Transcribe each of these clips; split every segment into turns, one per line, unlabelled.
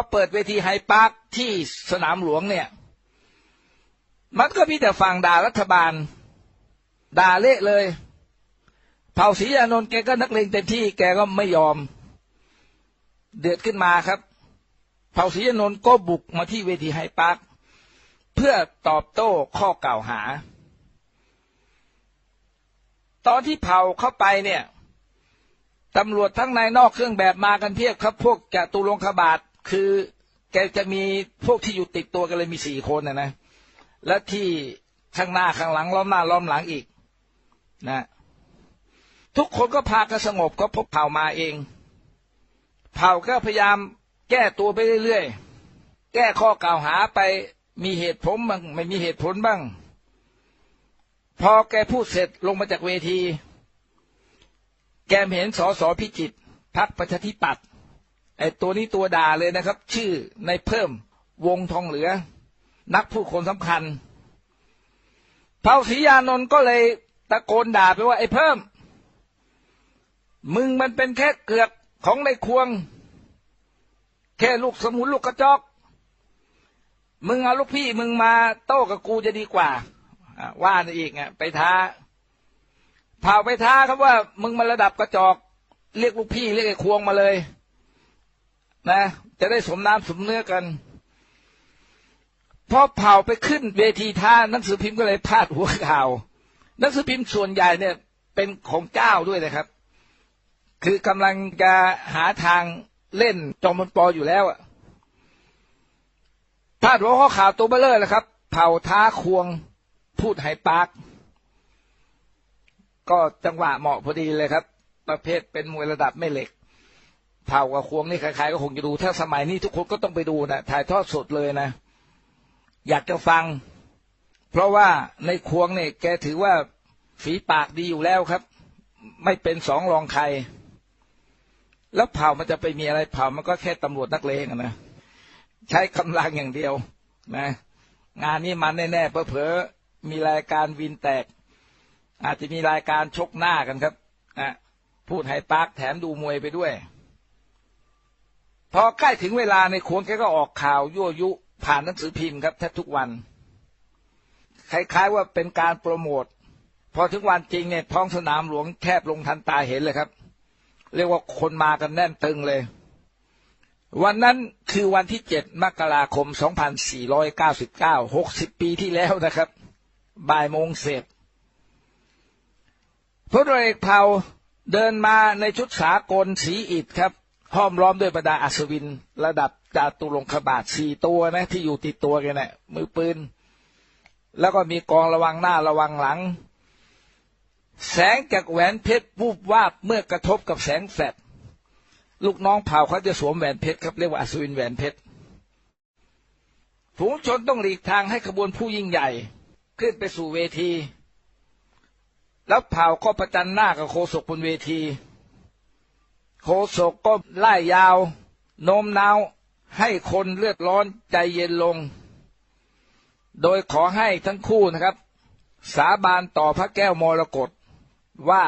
พอเปิดเวทีไฮปาร์คที่สนามหลวงเนี่ย มันก็มีแต่ฝั่งด่ารัฐบาล ด่าเละเลย เผ่าศรีอานนท์แกก็นักเลงเต็มที่แกก็ไม่ยอม เดือดขึ้นมาครับ เผ่าศรีอานนท์ก็บุกมาที่เวทีไฮปาร์คเพื่อตอบโต้ข้อกล่าวหา ตอนที่เผ่าเข้าไปเนี่ยตำรวจทั้งในนอกเครื่องแบบมากันเพียบครับ พวกจตุรงคบาท คือแกจะมีพวกที่อยู่ติดตัวกันเลยมีสี่คนนะนะ และที่ข้างหน้าข้างหลังล้อมหน้าล้อมหลังอีกนะ ทุกคนก็พากันสงบก็พบเผ่ามาเอง เผ่าก็พยายามแก้ตัวไปเรื่อยๆ แก้ข้อกล่าวหาไปมีเหตุผลบ้างไม่มีเหตุผลบ้าง พอแกพูดเสร็จลงมาจากเวที แกเห็นสอสอพิจิตพักประชาธิปัตย์ ไอ้ตัวนี้ตัวด่าเลยนะครับ ชื่อในเพิ่มวงทองเหลือ นักผู้คนสำคัญเผ่าศรียานนท์ก็เลยตะโกนด่าไปว่าไอ้เพิ่ม มึงมันเป็นแค่เกือกของในควง แค่ลูกสมุนลูกกระจอก มึงเอาลูกพี่มึงมาโต้กับกูจะดีกว่าว่าอีกอะไปท้าเผาไปท้าครับว่า มึงมาระดับกระจอก เรียกลูกพี่เรียกไอ้ควงมาเลย นะ จะได้สมน้ำสมเนื้อกันพอเผาไปขึ้นเวทีท่าหนังสือพิมพ์ก็เลยพาดหัวข่าวหนังสือพิมพ์ส่วนใหญ่เนี่ย เป็นของเจ้าด้วยนะครับ คือกำลังจะหาทางเล่นจอมพลปออยู่แล้วอะพาดหัวข้อข่าวตัวเบลเลอร์นะครับ เผาท้าควงพูดไฮปาร์กก็จังหวะเหมาะพอดีเลยครับ ประเภทเป็นมวยระดับไม่เหล็ก เผากับควงนี่ใครๆก็คงจะดู ถ้าสมัยนี้ทุกคนก็ต้องไปดูนะถ่ายทอดสดเลยนะ อยากจะฟัง เพราะว่าในควงเนี่ยแกถือว่าฝีปากดีอยู่แล้วครับ ไม่เป็นสองรองใคร แล้วเผ่ามันจะไปมีอะไรเผ่ามันก็แค่ตำรวจนักเลงนะใช้กำลังอย่างเดียวนะ งานนี้มันแน่ๆเพอๆมีรายการวินแตก อาจจะมีรายการชกหน้ากันครับนะพูดให้ปากแถมดูมวยไปด้วย พอใกล้ถึงเวลาในควงแกก็ออกข่าวยั่วยุ ผ่านหนังสือพิมพ์ครับแทบทุกวัน คล้ายๆว่าเป็นการโปรโมท พอถึงวันจริงเนี่ยท้องสนามหลวงแคบลงทันตาเห็นเลยครับ เรียกว่าคนมากันแน่นตึงเลย วันนั้นคือวันที่เจ็ดมกราคม 2499 60 ปีที่แล้วนะครับ บ่ายโมงเสร็จพลเอกเผาเดินมาในชุดสากลสีอิฐครับ ห้อมล้อมด้วยบรรดาอัศวิน ระดับจาตุรงคบาทสี่ตัวนะ ที่อยู่ติดตัวกันนะ่ะมือปืน แล้วก็มีกองระวังหน้าระวังหลัง แสงจากแหวนเพชรวูบวาบเมื่อกระทบกับแสงแฟลชลูกน้องเผ่าเขาจะสวมแหวนเพชรครับเรียกว่าอัศวินแหวนเพชรฝูงชนต้องหลีกทางให้ขบวนผู้ยิ่งใหญ่ ขึ้นไปสู่เวที แล้วเผ่าก็ประจันหน้ากับโคศกบนเวที โคศกก็ไล่ยาวโน้มน้าวให้คนเลือดร้อนใจเย็นลง โดยขอให้ทั้งคู่นะครับ สาบานต่อพระแก้วมรกตว่า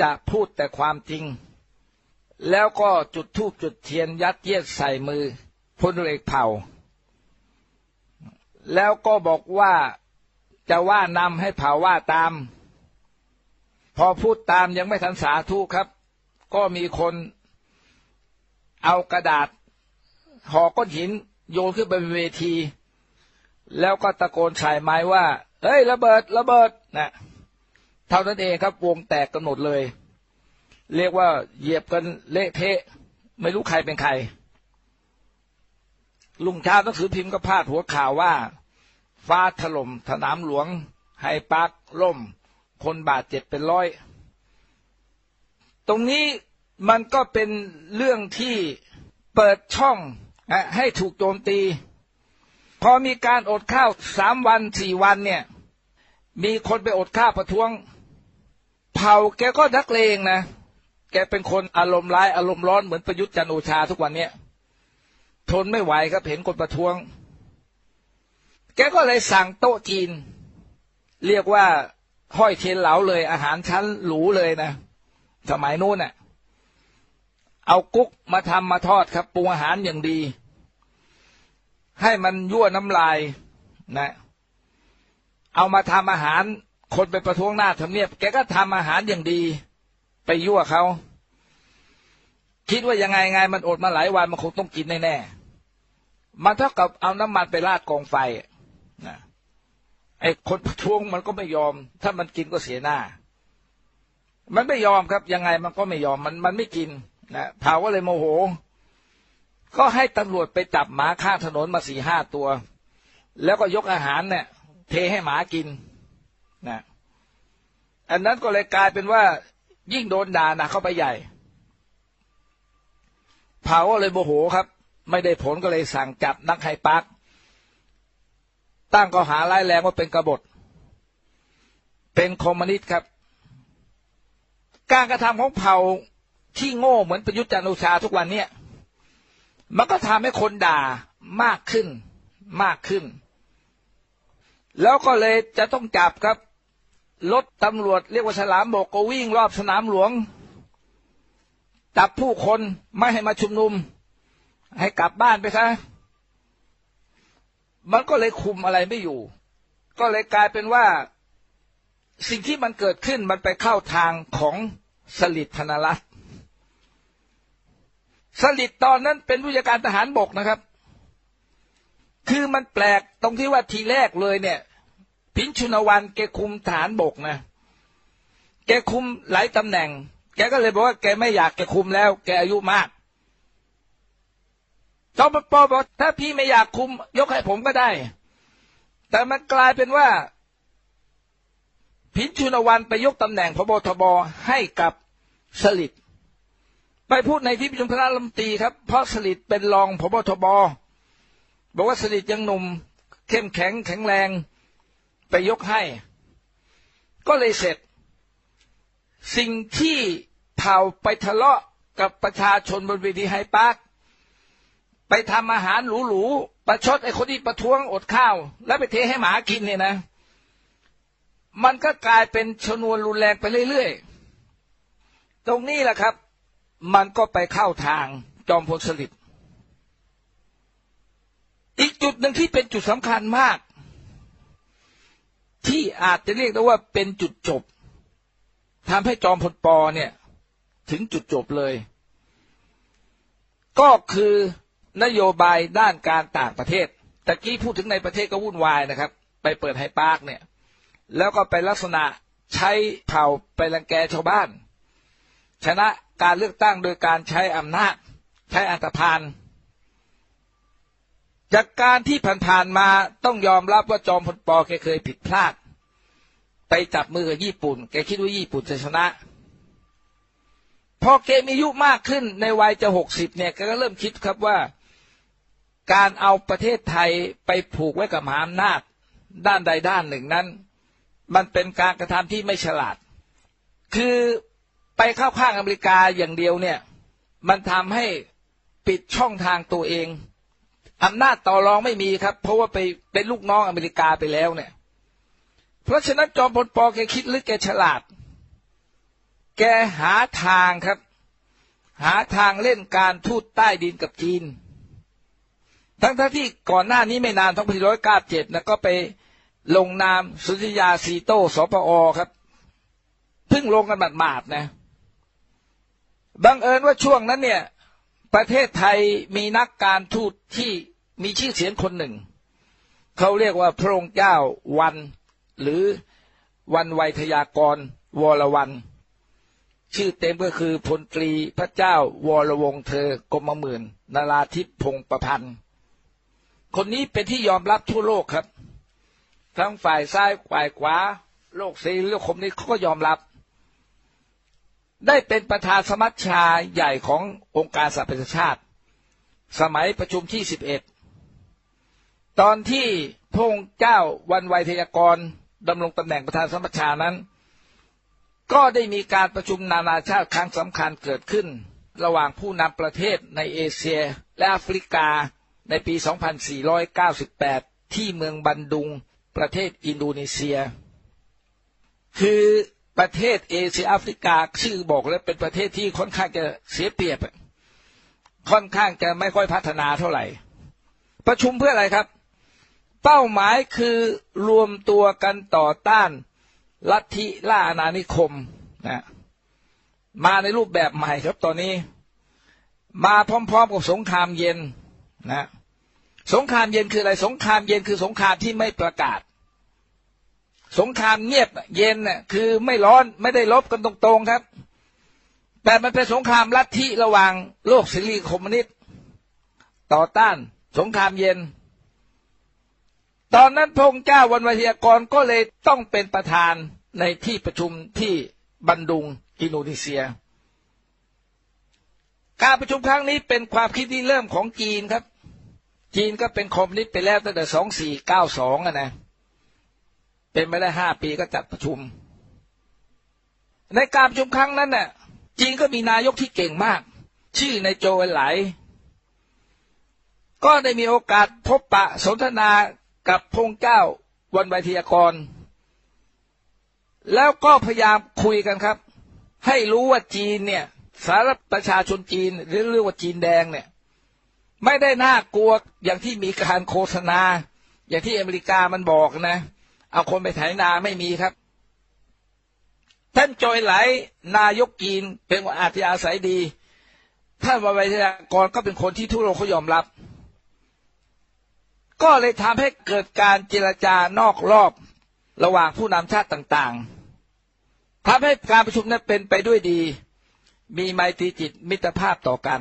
จะพูดแต่ความจริง แล้วก็จุดธูปจุดเทียนยัดเยียดใส่มือพลเอกเผ่า แล้วก็บอกว่าจะว่านำให้เผ่าว่าตาม พอพูดตามยังไม่ทันสาธุครับ ก็มีคนเอากระดาษห่อก้อนหิน โยนขึ้นไปบนเวที แล้วก็ตะโกนใส่ไม้ว่า เฮ้ย ระเบิด ระเบิดนะเท่านั้นเองครับ วงแตกกันหมดเลย เรียกว่าเหยียบกันเละเทะ ไม่รู้ใครเป็นใคร ลุงชาหนังสือพิมพ์ก็พาดหัวข่าวว่า ฟ้าถล่มสนามหลวงให้ปักล่ม คนบาดเจ็บเป็นร้อย ตรงนี้มันก็เป็นเรื่องที่เปิดช่องให้ถูกโจมตี พอมีการอดข้าวสามวันสี่วันเนี่ย มีคนไปอดข้าวประท้วง เผาแกก็นักเลงนะ แกเป็นคนอารมณ์ร้ายอารมณ์ร้อนเหมือนประยุทธ์จันโอชาทุกวันเนี้ยทนไม่ไหวครับเห็นคนประท้วง แกก็เลยสั่งโต๊ะจีน เรียกว่าห้อยเทียนเหลาเลยอาหารชั้นหรูเลยนะ สมัยนู้นน่ะ เอากุ๊กมาทำมาทอดครับปรุงอาหารอย่างดี ให้มันยั่วน้ำลายนะ เอามาทำอาหาร คนไปประท้วงหน้าทำเนียบ แกก็ทำอาหารอย่างดี ไปยั่วเขาคิดว่ายังไงไงมันอดมาหลายวันมันคงต้องกินแน่ๆมันเท่ากับเอาน้ำมันไปราดกองไฟนะไอ้คนประท้วงมันก็ไม่ยอม ถ้ามันกินก็เสียหน้า มันไม่ยอมครับ ยังไงมันก็ไม่ยอมมันมันไม่กินนะเผาก็เลยโมโห ก็ให้ตำรวจไปจับหมาข้างถนนมาสี่ห้าตัว แล้วก็ยกอาหารเนี่ย เทให้หมากินนะอันนั้นก็เลยกลายเป็นว่า ยิ่งโดนด่าหนักเข้าไปใหญ่เผาก็เลยโมโหครับ ไม่ได้ผลก็เลยสั่งจับนักไฮปักตั้งข้อหาร้ายแรงว่าเป็นกบฏ เป็นคอมมิวนิสต์ครับ การกระทำของเผ่าที่โง่เหมือนประยุทธ์จันโอชาทุกวันเนี้ยมันก็ทำให้คนด่ามากขึ้นมากขึ้น แล้วก็เลยจะต้องจับครับรถตำรวจเรียกว่าฉลามบกก็วิ่งรอบสนามหลวงจับผู้คนไม่ให้มาชุมนุม ให้กลับบ้านไปซะมันก็เลยคุมอะไรไม่อยู่ ก็เลยกลายเป็นว่า สิ่งที่มันเกิดขึ้นมันไปเข้าทางของสลิดธนรัตน์สลิดตอนนั้นเป็นผู้จัดการทหารบกนะครับ คือมันแปลกตรงที่ว่าทีแรกเลยเนี่ย พินชุนวันแกคุมทหารบกนะ แกคุมหลายตำแหน่ง แกก็เลยบอกว่าแกไม่อยากแกคุมแล้ว แกอายุมากจอมปอบอกถ้าพี่ไม่อยากคุม ยกให้ผมก็ได้ แต่มันกลายเป็นว่า พินชุนวันไปยกตำแหน่งพบทบให้กับสลิดไปพูดในที่ประชุมคณะรัฐมนตรีครับ เพราะสลิดเป็นรองพบทบบอกว่าสลิดยังหนุ่มเข้มแข็งแข็งแรงไปยกให้ ก็เลยเสร็จ สิ่งที่เผ่าไปทะเลาะกับประชาชนบนเวทีไฮปาร์คไปทำอาหารหรูๆประชดไอ้คนที่ประท้วงอดข้าว แล้วไปเทให้หมากินเนี่ยนะ มันก็กลายเป็นชนวนรุนแรงไปเรื่อยๆ ตรงนี้แหละครับ มันก็ไปเข้าทางจอมพลสฤษดิ์อีกจุดหนึ่งที่เป็นจุดสำคัญมาก ที่อาจจะเรียกได้ว่าเป็นจุดจบทำให้จอมพลปอเนี่ย ถึงจุดจบเลย ก็คือนโยบายด้านการต่างประเทศตะกี้พูดถึงในประเทศก็วุ่นวายนะครับ ไปเปิดไฮปาร์คเนี่ย แล้วก็ไปลักษณะใช้เผ่าไปรังแกชาวบ้าน ชนะการเลือกตั้งโดยการใช้อำนาจ ใช้อัตพานจากการที่ผ่านๆมาต้องยอมรับว่าจอมพลปอแกเคยผิดพลาด ไปจับมือกับญี่ปุ่น แกคิดว่าญี่ปุ่นจะชนะ พอแกมีอายุมากขึ้นในวัยจะหกสิบเนี่ยแกก็เริ่มคิดครับว่า การเอาประเทศไทยไปผูกไว้กับมหาอำนาจด้านใดด้านหนึ่งนั้น มันเป็นการกระทำที่ไม่ฉลาด คือไปเข้าข้างอเมริกาอย่างเดียวเนี่ย มันทำให้ปิดช่องทางตัวเองอำนาจต่อรองไม่มีครับ เพราะว่าไปเป็นลูกน้องอเมริกาไปแล้วเนี่ย เพราะฉะนั้นจอมพลปอแกคิดหรือแกฉลาด แกหาทางครับ หาทางเล่นการทูตใต้ดินกับจีน ทั้งทั้งที่ก่อนหน้านี้ไม่นานทั้งปีร้อยเก้าเจ็ดนะก็ไป ลงนามสุริยาสีโต้สปอครับเพิ่งลงกันหมาดๆนะบังเอิญว่าช่วงนั้นเนี่ย ประเทศไทยมีนักการทูตที่มีชื่อเสียงคนหนึ่ง เขาเรียกว่าพระองค์เจ้าวัน หรือวันไวยทยากร วรวัน ชื่อเต็มก็คือพลตรีพระเจ้าวรวงเธอกรมหมื่นนาราธิปพงประพันธ์ คนนี้เป็นที่ยอมรับทั่วโลกครับ ทั้งฝ่ายซ้ายฝ่ายขวา โลกเสรีโลกคมนี้เขาก็ยอมรับ ได้เป็นประธานสมัชชาใหญ่ขององค์การสหประชาชาติ สมัยประชุมที่สิบเอ็ดตอนที่พระองค์เจ้าวันไวทยากรดำรงตำแหน่งประธานสมัชชานั้น ก็ได้มีการประชุมนานาชาติครั้งสำคัญเกิดขึ้น ระหว่างผู้นำประเทศในเอเชียและแอฟริกาในปี 2498 ที่เมืองบันดุง ประเทศอินโดนีเซีย คือประเทศเอเชียแอฟริกาชื่อบอกแล้วเป็นประเทศที่ค่อนข้างจะเสียเปรียบ ค่อนข้างจะไม่ค่อยพัฒนาเท่าไหร่ ประชุมเพื่ออะไรครับ เป้าหมายคือรวมตัวกันต่อต้านลัทธิล่าอาณานิคมนะมาในรูปแบบใหม่ครับตอนนี้ มาพร้อมๆกับสงครามเย็นนะสงครามเย็นคืออะไร สงครามเย็นคือสงครามที่ไม่ประกาศ สงครามเงียบเย็นน่ะคือไม่ร้อนไม่ได้ลบกันตรงๆครับ แต่มันเป็นสงครามลัทธิระหว่างโลกเสรีคอมมิวนิสต์ต่อต้านสงครามเย็น ตอนนั้นพงค์เจ้าวันวิทยากรก็เลยต้องเป็นประธานในที่ประชุมที่บันดุงอินโดนีเซีย การประชุมครั้งนี้เป็นความคิดที่เริ่มของจีนครับ จีนก็เป็นคอมมิวนิสต์ไปแล้วตั้งแต่สองสี่เก้าสองนะ เป็นไม่ได้ห้าปีก็จัดประชุม ในการประชุมครั้งนั้นน่ะจีนก็มีนายกที่เก่งมาก ชื่อนายโจวไหล ก็ได้มีโอกาสพบปะสนทนากับพงเจ้าวันไวทยากร แล้วก็พยายามคุยกันครับ ให้รู้ว่าจีนเนี่ย สารประชาชนจีนหรือเรียกว่าจีนแดงเนี่ย ไม่ได้น่ากลัวอย่างที่มีการโฆษณา อย่างที่อเมริกามันบอกนะ เอาคนไปไถนาไม่มีครับ ท่านจอยไหลนายกจีนเป็นอาธิอาศัยดี ท่านววัยทยากรก็เป็นคนที่ทุกโลกเขายอมรับ ก็เลยทำให้เกิดการเจรจานอกรอบระหว่างผู้นำชาติต่างๆทำให้การประชุมนั้นเป็นไปด้วยดี มีไมตรีจิตมิตรภาพต่อกัน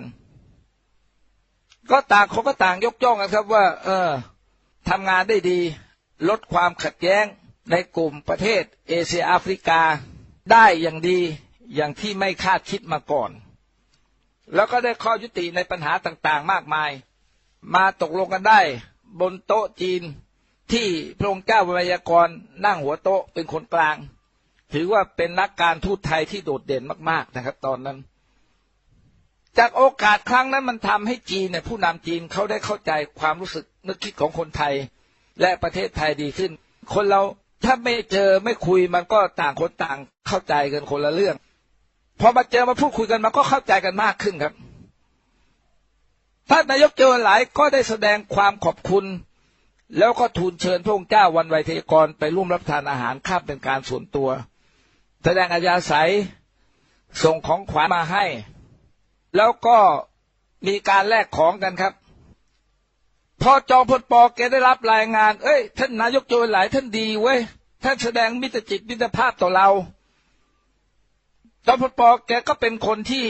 ก็ต่างเขาก็ต่างยกย่องกันครับว่า เออทำงานได้ดี ลดความขัดแย้งในกลุ่มประเทศเอเชียแอฟริกาได้อย่างดีอย่างที่ไม่คาดคิดมาก่อน แล้วก็ได้ข้อยุติในปัญหาต่างๆมากมาย มาตกลงกันได้บนโต๊ะจีนที่พระองค์เจ้าวิยากรนั่งหัวโต๊ะเป็นคนกลาง ถือว่าเป็นนักการทูตไทยที่โดดเด่นมากๆนะครับ ตอนนั้น จากโอกาสครั้งนั้นมันทำให้จีนเนี่ยผู้นำจีนเขาได้เข้าใจความรู้สึกนึกคิดของคนไทย และประเทศไทยดีขึ้น คนเราถ้าไม่เจอไม่คุยมันก็ต่างคนต่างเข้าใจกันคนละเรื่องพอมาเจอมาพูดคุยกันมันก็เข้าใจกันมากขึ้นครับท่านนายกเจอหลายก็ได้แสดงความขอบคุณ แล้วก็ทูลเชิญพระองค์เจ้าวันไวยเทยกรไปร่วมรับทานอาหารข้ามเป็นการส่วนตัว แสดงอาญาศัยส่งของขวัญมาให้ แล้วก็มีการแลกของกันครับ พอจอมพลปอแกได้รับรายงาน เอ้ย ท่านนายกโจหลายท่านดีเว้ย ท่านแสดงมิตรจิตมิตรภาพต่อเรา จอมพลปอแกก็เป็นคนที่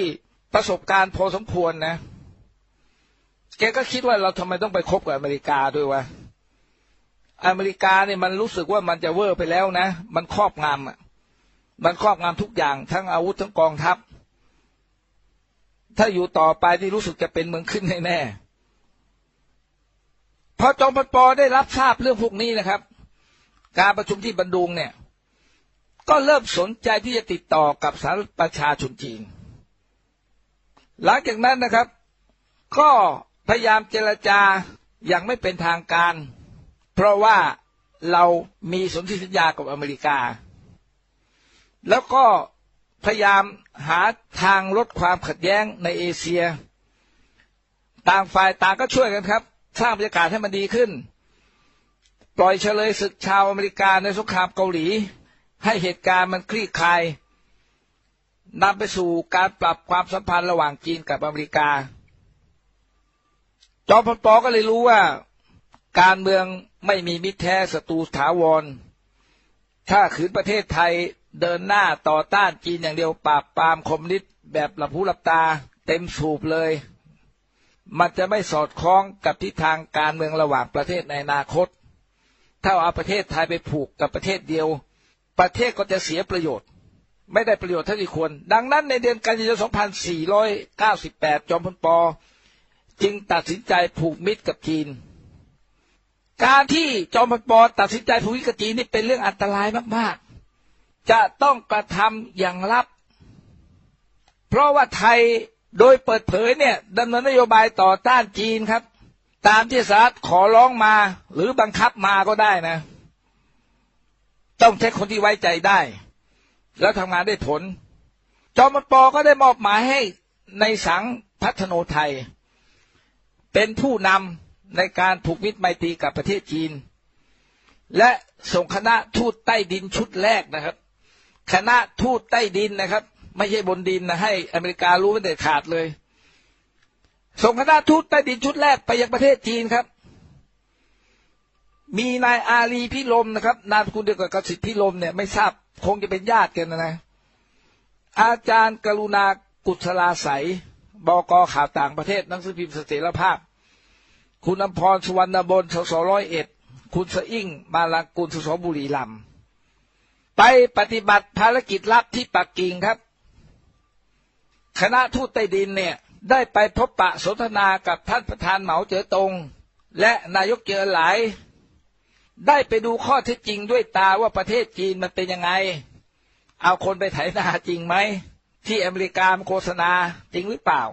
ประสบการณ์พอสมควรนะ แกก็คิดว่าเราทำไมต้องไปคบกับอเมริกาด้วยวะ อเมริกาเนี่ยมันรู้สึกว่ามันจะเวอร์ไปแล้วนะ มันครอบงำอะ มันครอบงำทุกอย่างทั้งอาวุธทั้งกองทัพ ถ้าอยู่ต่อไปที่รู้สึกจะเป็นเมืองขึ้นแน่ๆ พอจอมพลปอได้รับทราบเรื่องพวกนี้นะครับ การประชุมที่บันดุงเนี่ย ก็เริ่มสนใจที่จะติดต่อกับสาธารณประชาชนจีน หลังจากนั้นนะครับ ก็พยายามเจรจาอย่างไม่เป็นทางการ เพราะว่าเรามีสนธิสัญญากับอเมริกา แล้วก็พยายามหาทางลดความขัดแย้งในเอเชีย ต่างฝ่ายต่างก็ช่วยกันครับ สร้างบรรยากาศให้มันดีขึ้น ปล่อยเฉลยศึกชาวอเมริกาในสงครามเกาหลี ให้เหตุการณ์มันคลี่คลายนำไปสู่การปรับความสัมพันธ์ระหว่างจีนกับอเมริกา จอมพลปอก็เลยรู้ว่า การเมืองไม่มีมิตรแท้ศัตรูถาวร ถ้าขืนประเทศไทยเดินหน้าต่อต้านจีนอย่างเดียวปราบปรามคอมมิวนิสต์แบบหลับหูหลับตาเต็มสูบเลย มันจะไม่สอดคล้องกับทิศทางการเมืองระหว่างประเทศในอนาคต ถ้าเอาประเทศไทยไปผูกกับประเทศเดียว ประเทศก็จะเสียประโยชน์ ไม่ได้ประโยชน์เท่าที่ควร ดังนั้นในเดือนกันยายน 2498 จอมพลปอจึงตัดสินใจผูกมิตรกับจีน การที่จอมพลปอตัดสินใจผูกมิตรกับจีนนี่เป็นเรื่องอันตรายมากๆ จะต้องกระทำอย่างลับ เพราะว่าไทย โดยเปิดเผยเนี่ยดำเนินนโยบายต่อต้านจีนครับ ตามที่สหรัฐขอร้องมา หรือบังคับมาก็ได้นะ ต้องใช้คนที่ไว้ใจได้ แล้วทำงานได้ผล จอมพลปอก็ได้มอบหมายให้ในสังพัฒโนไทย เป็นผู้นำในการผูกมิตรไมตรีกับประเทศจีน และส่งคณะทูตใต้ดินชุดแรกนะครับ คณะทูตใต้ดินนะครับ ไม่ใช่บนดินนะให้ อเมริการู้ไม่เด็ดขาดเลย ส่งคณะทูตใต้ดินชุดแรกไปยังประเทศจีนครับ มีนายอาลีพิลมนะครับ นามสกุลเดียวกับกสิทธิพิลมเนี่ยไม่ทราบคงจะเป็นญาติกันนะนะอาจารย์กรุณากุศลาใสบกข่าวต่างประเทศหนังสือพิมพ์เสถียรภาพ คุณอภรสุวรรณบนสสร้อยเอ็ดคุณสะอิ่งมาลากุลสสบุรีลำไปปฏิบัติภารกิจลับที่ปักกิ่งครับ คณะทูตใต้ดินเนี่ยได้ไปพบปะสนทนากับท่านประธานเหมาเจ๋อตง และนายกเจอหลาย ได้ไปดูข้อเท็จจริงด้วยตาว่าประเทศจีนมันเป็นยังไง เอาคนไปไถนาจริงไหม ที่อเมริกาโฆษณาจริงหรือเปล่า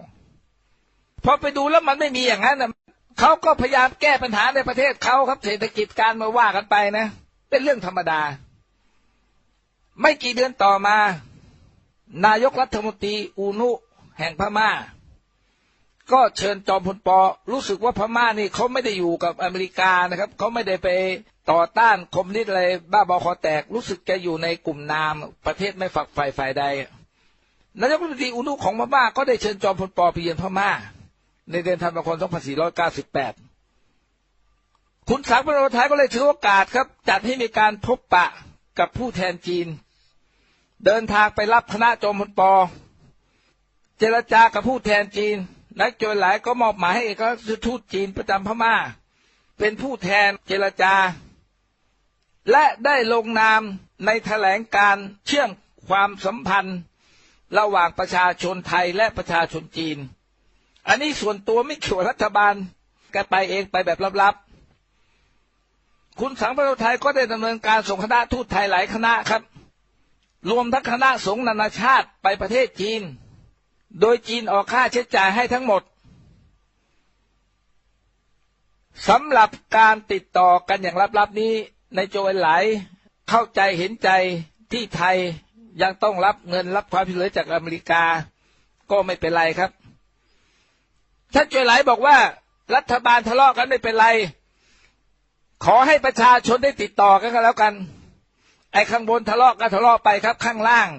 พอไปดูแล้วมันไม่มีอย่างนั้นนะเขาก็พยายามแก้ปัญหาในประเทศเขาครับเศรษฐกิจการมาว่ากันไปนะ เป็นเรื่องธรรมดา ไม่กี่เดือนต่อมา นายกรัฐมนตรีอูนุแห่งพม่า ก็เชิญจอมพลปอรู้สึกว่าพม่านี่เขาไม่ได้อยู่กับอเมริกานะครับเขาไม่ได้ไปต่อต้านคอมมิวนิสต์อะไรบ้าบอคอแตก รู้สึกจะอยู่ในกลุ่มนามประเทศไม่ฝักใฝ่ฝ่ายใดนายกรัฐมนตรีอูนุของพม่าก็ได้เชิญจอมพลปอไปเยือนพม่า ในเดือนธันวาคม 2498 คุณสังประโยชน์ไทยก็เลยถือโอกาสครับ จัดให้มีการพบปะกับผู้แทนจีน เดินทางไปรับคณะจอมพลปอ เจรจากับผู้แทนจีน นักโจรหลายก็มอบหมายให้เอกอัครราทูตจีนประจำพม่า เป็นผู้แทนเจรจา และได้ลงนามในแถลงการเชื่อมความสัมพันธ์ ระหว่างประชาชนไทยและประชาชนจีน อันนี้ส่วนตัวไม่เกี่ยวรัฐบาลแกไปเองไปแบบลับๆคุณสังประโยชน์ไทยก็ได้ดำเนินการส่งคณะทูตไทยหลายคณะครับ รวมทั้งคณะสงฆ์นานาชาติไปประเทศจีน โดยจีนออกค่าใช้จ่ายให้ทั้งหมดสำหรับการติดต่อกันอย่างลับๆนี้ในโจยหลายเข้าใจเห็นใจที่ไทยยังต้องรับเงินรับความช่วยเหลือจากอเมริกา ก็ไม่เป็นไรครับท่านโจยหลายบอกว่า รัฐบาลทะเลาะกันไม่เป็นไร ขอให้ประชาชนได้ติดต่อกันก็แล้วกัน ไอ้ข้างบนทะเลาะกันทะเลาะไปครับ ข้างล่าง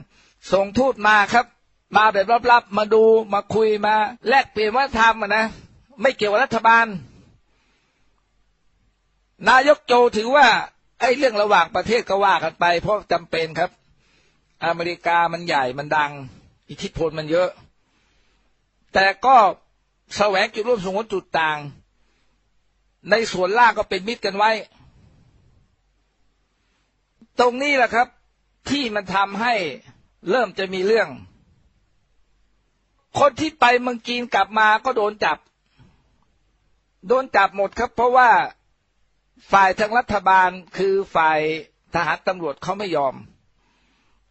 ส่งทูตมาครับ มาแบบลับๆมาดูมาคุยมา แลกเปลี่ยนวัฒนธรรมนะไม่เกี่ยวกับรัฐบาล นายกโจถือว่าไอ้เรื่องระหว่างประเทศก็ว่ากันไป เพราะจำเป็นครับ อเมริกามันใหญ่มันดัง อิทธิพลมันเยอะ แต่ก็แสวงจุดร่วมสงวนจุดต่าง ในส่วนล่างก็เป็นมิตรกันไว้ ตรงนี้แหละครับ ที่มันทำให้เริ่มจะมีเรื่อง คนที่ไปเมืองจีนกลับมาก็โดนจับ โดนจับหมดครับ เพราะว่าฝ่ายทางรัฐบาลคือฝ่ายทหารตำรวจเขาไม่ยอม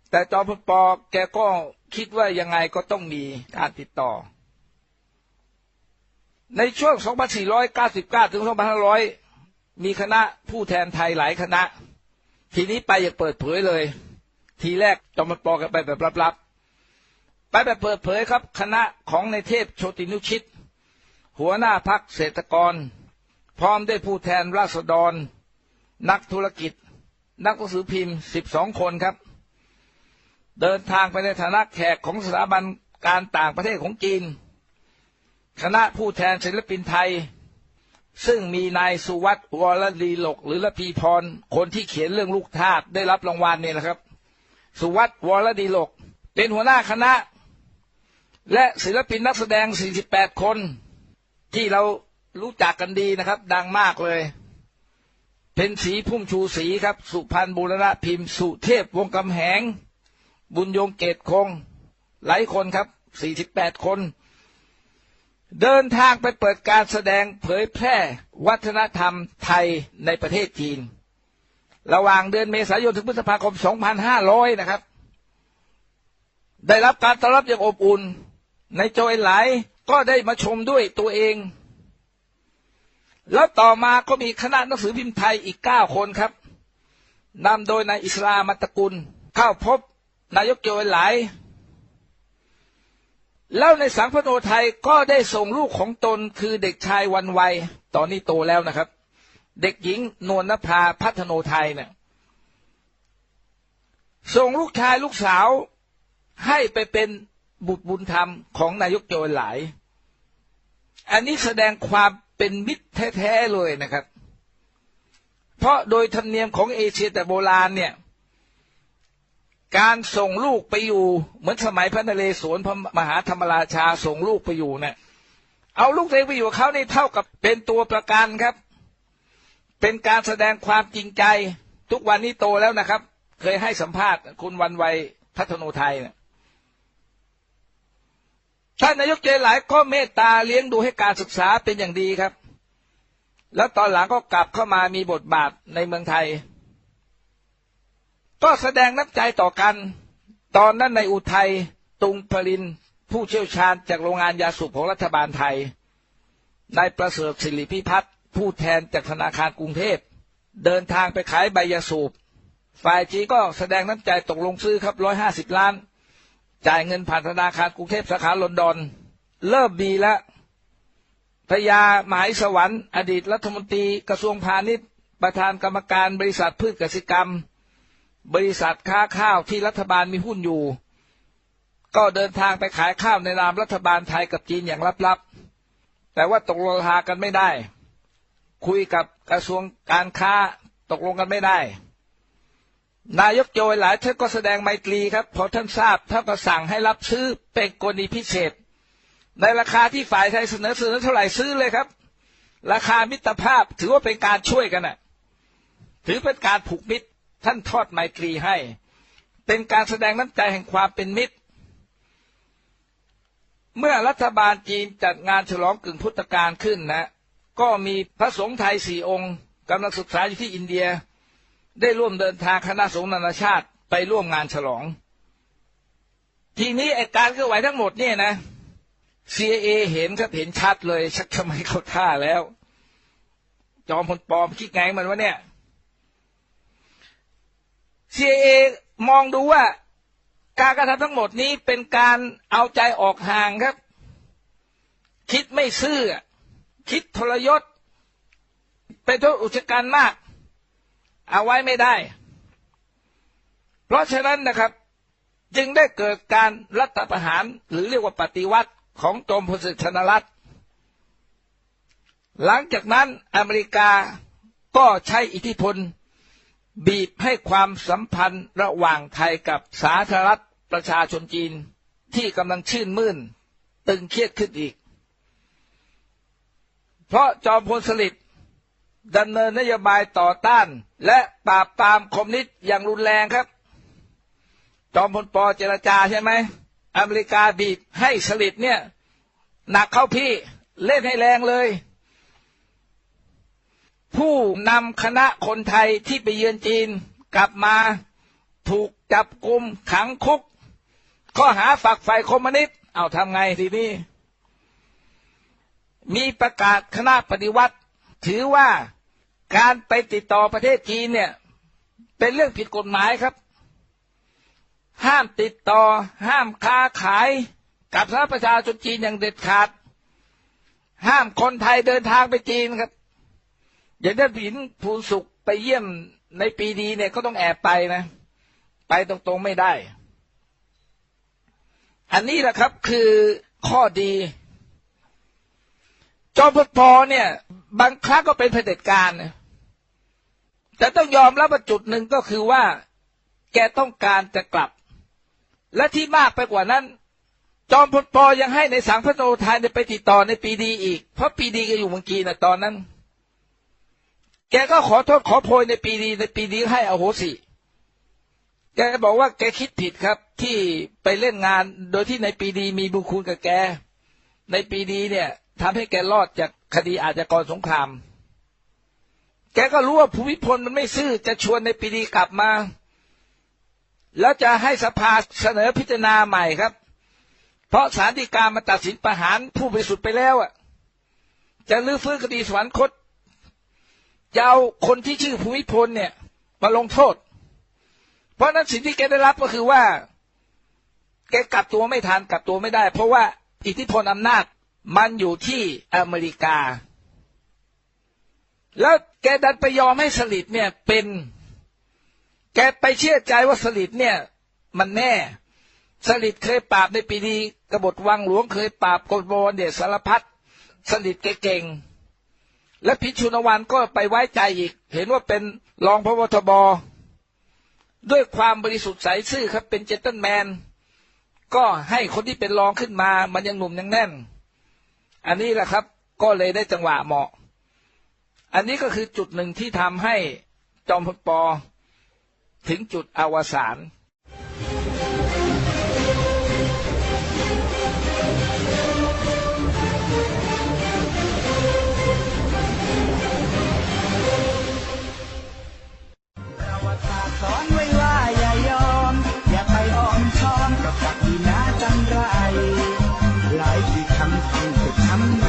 แต่จอมพลปอแกก็คิดว่ายังไงก็ต้องมีการติดต่อ ในช่วง 2499 ถึง 2500 มีคณะผู้แทนไทยหลายคณะ ทีนี้ไปอย่างเปิดเผยเลย ทีแรกจอมพลปอกันไปแบบลับๆ ไปแบบเปิดเผยครับ คณะของในเทพโชตินุชิต หัวหน้าพักเศรษฐกร พร้อมด้วยผู้แทนราษฎร นักธุรกิจ นักหนังสือพิมพ์สิบสองคนครับ เดินทางไปในฐานะแขกของสถาบันการต่างประเทศของจีน คณะผู้แทนศิลปินไทย ซึ่งมีนายสุวัตวรลีหลก หรือละพีพร คนที่เขียนเรื่องลูกทาสได้รับรางวัลเนี่ยนะครับ สุวัตวรดีหลก เป็นหัวหน้าคณะ และศิลปินนักแสดง 48 คน ที่เรารู้จักกันดีนะครับ ดังมากเลย เป็นสีพุ่มชูสีครับ สุพันธ์บูรณะพิมพ์ สุเทพวงกำแหง บุญยงเกตคง หลายคนครับ 48 คน เดินทางไปเปิดการแสดงเผยแพร่วัฒนธรรมไทยในประเทศจีน ระหว่างเดือนเมษายนถึงพฤษภาคม 2500 นะครับ ได้รับการต้อนรับอย่างอบอุ่น ในโจยหลายก็ได้มาชมด้วยตัวเอง แล้วต่อมาก็มีคณะหนังสือพิมพ์ไทยอีกเก้าคนครับนำโดยนายอิสลามัตตกุล เข้าพบนายกโจยหลาย แล้วในสังพโนไทยก็ได้ส่งลูกของตนคือเด็กชายวันวัย ตอนนี้โตแล้วนะครับ เด็กหญิงนวลนภาพัฒโนไทยเนี่ยส่งลูกชายลูกสาวให้ไปเป็นบุตรบุญธรรมของนายกโจรหลาย อันนี้แสดงความเป็นมิตรแท้ ๆ เลยนะครับ เพราะโดยธรรมเนียมของเอเชียแต่โบราณเนี่ย การส่งลูกไปอยู่ เหมือนสมัยพระนเรศวรพระมหาธรรมราชาส่งลูกไปอยู่เนี่ยเอาลูกตัวเองไปอยู่เขานี่เท่ากับเป็นตัวประกันครับ เป็นการแสดงความจริงใจ ทุกวันนี้โตแล้วนะครับ เคยให้สัมภาษณ์คุณวันวัยพัฒโนไทยเนี่ยท่านนายกเจหลายก็เมตตาเลี้ยงดูให้การศึกษาเป็นอย่างดีครับ แล้วตอนหลังก็กลับเข้ามามีบทบาทในเมืองไทย ก็แสดงน้ำใจต่อกัน ตอนนั้นในอุทัยตุงพลินผู้เชี่ยวชาญจากโรงงานยาสูบของรัฐบาลไทยนายประเสริฐศิริพิพัฒน์ผู้แทนจากธนาคารกรุงเทพ เดินทางไปขายใบยาสูบ ฝ่ายจีก็แสดงน้ำใจตกลงซื้อครับร้อยห้าสิบล้าน จ่ายเงินผ่านธนาคารกรุงเทพสาขาลอนดอน เริ่มดีแล้วพยาหมายสวรรค์ อดีตรัฐมนตรีกระทรวงพาณิชย์ ประธานกรรมการบริษัทพืชกสิกรรม บริษัทค้าข้าวที่รัฐบาลมีหุ้นอยู่ ก็เดินทางไปขายข้าวในนามรัฐบาลไทยกับจีนอย่างลับๆ แต่ว่าตกลงราคากันไม่ได้ คุยกับกระทรวงการค้าตกลงกันไม่ได้ นายกโจยหลายท่านก็แสดงไมตรีครับพอท่านทราบท่านก็สั่งให้รับซื้อเป็นกรณีพิเศษ ในราคาที่ฝ่ายไทยเสนอเสนอเท่าไหร่ซื้อเลยครับ ราคามิตรภาพถือว่าเป็นการช่วยกันน่ะ ถือเป็นการผูกมิตร ท่านทอดไมตรีให้ เป็นการแสดงน้ำใจแห่งความเป็นมิตร เมื่อรัฐบาลจีนจัดงานฉลองกึ่งพุทธกาลขึ้นนะ ก็มีพระสงฆ์ไทยสี่องค์กำลังศึกษาอยู่ที่อินเดีย ได้ร่วมเดินทางคณะสงฆ์นานาชาติไปร่วมงานฉลอง ทีนี้ไอการเคลื่อนไหวทั้งหมดเนี่ยนะ CIA เห็นครับเห็นชัดเลย ชักทำไมเขาท่าแล้ว จอมพลปลอมคิดไงมันวะเนี่ย CIA มองดูว่าการกระทำทั้งหมดนี้เป็นการเอาใจออกห่างครับ คิดไม่ซื่อ คิดทรยศ เป็นโทษอุจการมาก เอาไว้ไม่ได้ เพราะฉะนั้นนะครับ จึงได้เกิดการรัฐประหารหรือเรียกว่าปฏิวัติของจอมพลสฤษดิ์ธนรัตน์หลังจากนั้นอเมริกาก็ใช้อิทธิพล บีบให้ความสัมพันธ์ระหว่างไทยกับสาธารณรัฐประชาชนจีนที่กำลังชื่นมื่น ตึงเครียดขึ้นอีก เพราะจอมพลสฤษดิ์ดำเนินนโยบายต่อต้าน และปราบปรามคอมมิวนิสต์อย่างรุนแรงครับ จอมพลปอเจรจาใช่ไหม อเมริกาบีบให้สลิดเนี่ยหนักเข้าพี่เล่นให้แรงเลย ผู้นำคณะคนไทยที่ไปเยือนจีนกลับมาถูกจับกลุมขังคุก ข้อหาฝักใฝ่คอมมิวนิสต์เอาทำไงทีนี้ มีประกาศคณะปฏิวัติ ถือว่าการไปติดต่อประเทศจีนเนี่ย เป็นเรื่องผิดกฎหมายครับ ห้ามติดต่อ ห้ามค้าขายกับสาประชาชนจีนอย่างเด็ดขาด ห้ามคนไทยเดินทางไปจีนครับ อย่างท่านผินภูนสุขไปเยี่ยมในปีดีเนี่ยก็ต้องแอบไปนะ ไปตรงๆไม่ได้ อันนี้แหละครับคือข้อดีจอมพลพเนี่ย บางครั้งก็เป็นเผด็จการแต่ต้องยอมรับว่าจุดหนึ่งก็คือว่า แกต้องการจะกลับ และที่มากไปกว่านั้น จอมพลปอยังให้ในสังพระโนไทยไปติดต่อในปีดีอีก เพราะปีดีก็อยู่เมืองกีนะตอนนั้น แกก็ขอโทษขอโพยในปีดีในปีดีให้อโหสิ แกบอกว่าแกคิดผิดครับ ที่ไปเล่นงานโดยที่ในปีดีมีบุญคุณกับแก ในปีดีเนี่ยทำให้แกรอดจากคดีอาชญากรสงคราม แกก็รู้ว่าภูมิพลมันไม่ซื่อจะชวนในปีดีกลับมา แล้วจะให้สภาเสนอพิจารณาใหม่ครับ เพราะสารดีกามาตัดสินประหารผู้บริสุทธิ์ไปแล้วอะ จะลื้อฟื้นคดีสวรรคต จะเอาคนที่ชื่อภูมิพลเนี่ย มาลงโทษ เพราะนั้นสิ่งที่แกได้รับก็คือว่า แกกลับตัวไม่ทันกลับตัวไม่ได้ เพราะว่าอิทธิพลอำนาจมันอยู่ที่อเมริกา แล้วแกดันไปยอมให้สลิดเนี่ยเป็น แกไปเชื่อใจว่าสลิดเนี่ย มันแน่ สลิดเคยปราบในปีดีกบฏวังหลวงเคยปราบกบฏเดชสารพัดสลิดแกเก่ง และพิชุนวันก็ไปไว้ใจอีก เห็นว่าเป็นรองพบทบด้วยความบริสุทธิ์ใสซื่อครับ เป็นเจนเตนแมน ก็ให้คนที่เป็นรองขึ้นมา มันยังหนุ่มยังแน่น อันนี้แหละครับ ก็เลยได้จังหวะเหมาะ อันนี้ก็คือจุดหนึ่งที่ทำให้จอมพลปอถึงจุดอวสาน
ประกากที่าจันไรหลายที่คำคงจะทำ